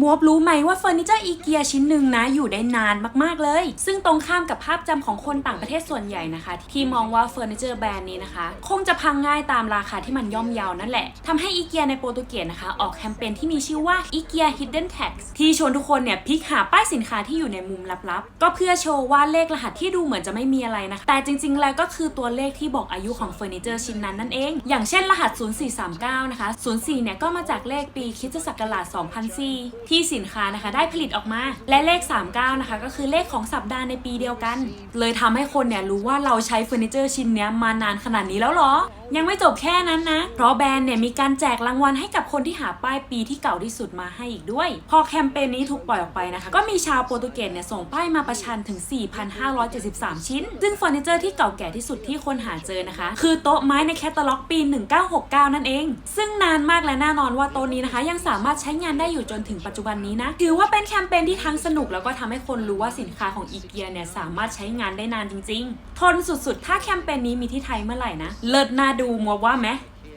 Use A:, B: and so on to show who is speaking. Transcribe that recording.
A: มวบรู้ไหมว่าเฟอร์นิเจอร์อีเกียชิ้นหนึ่งนะอยู่ได้นานมากๆเลย ซึ่งตรงข้ามกับภาพจำของคนต่างประเทศส่วนใหญ่นะคะ ที่มองว่าเฟอร์นิเจอร์แบรนด์นี้นะคะ คงจะพังง่ายตามราคาที่มันย่อมเยาวนั่นแหละทำให้อีเกียในโปรตุเกสนะคะ ออกแคมเปญที่มีชื่อว่าอีเกีย Hidden Tax ที่ชวนทุกคนเนี่ยพลิกหาป้ายสินค้าที่อยู่ในมุมลับๆ ก็เพื่อโชว์ว่าเลขรหัสที่ดูเหมือนจะไม่มีอะไรนะคะแต่จริงๆ แล้วก็คือตัวเลขที่บอกอายุของเฟอร์นิเจอร์ชิ้นนั้นนั่นเอง อย่างเช่นรหัส 0439 นะคะ 04 เนี่ยก็มาจากเลขปีคิศักราช2004ที่สินค้านะคะได้ผลิตออกมา และเลข 39 นะคะ ก็คือเลขของสัปดาห์ในปีเดียวกัน เลยทำให้คนเนี่ยรู้ว่าเราใช้เฟอร์นิเจอร์ชิ้นเนี้ยมานานขนาดนี้แล้วหรอ ยังไม่จบแค่นั้นนะ เพราะแบรนด์เนี่ยมีการแจกรางวัลให้กับคนที่หาป้ายปีที่เก่าที่สุดมาให้อีกด้วย พอแคมเปญนี้ถูกปล่อยออกไปนะคะ ก็มีชาวโปรตุเกสเนี่ยส่งป้ายมาประชันถึง 4,573 ชิ้น ซึ่งเฟอร์นิเจอร์ที่เก่าแก่ที่สุดที่คนหาเจอนะคะ คือโต๊ะไม้ในแคตตาล็อกปี 1969 นั่นเอง ซึ่งนานมากและแน่นอนว่าโต๊ะนี้นะคะ ยังสามารถใช้งานได้อยู่จนถึงปัจจุบันนี้นะถือว่าเป็นแคมเปญที่ทั้งสนุกแล้วก็ทำให้คนรู้ว่าสินค้าของอีเกียเนี่ยสามารถใช้งานได้นานจริง ๆ ทนสุดๆ ถ้าแคมเปญนี้มีที่ไทยเมื่อไหร่นะเลิศนาดูมัวว่าไหม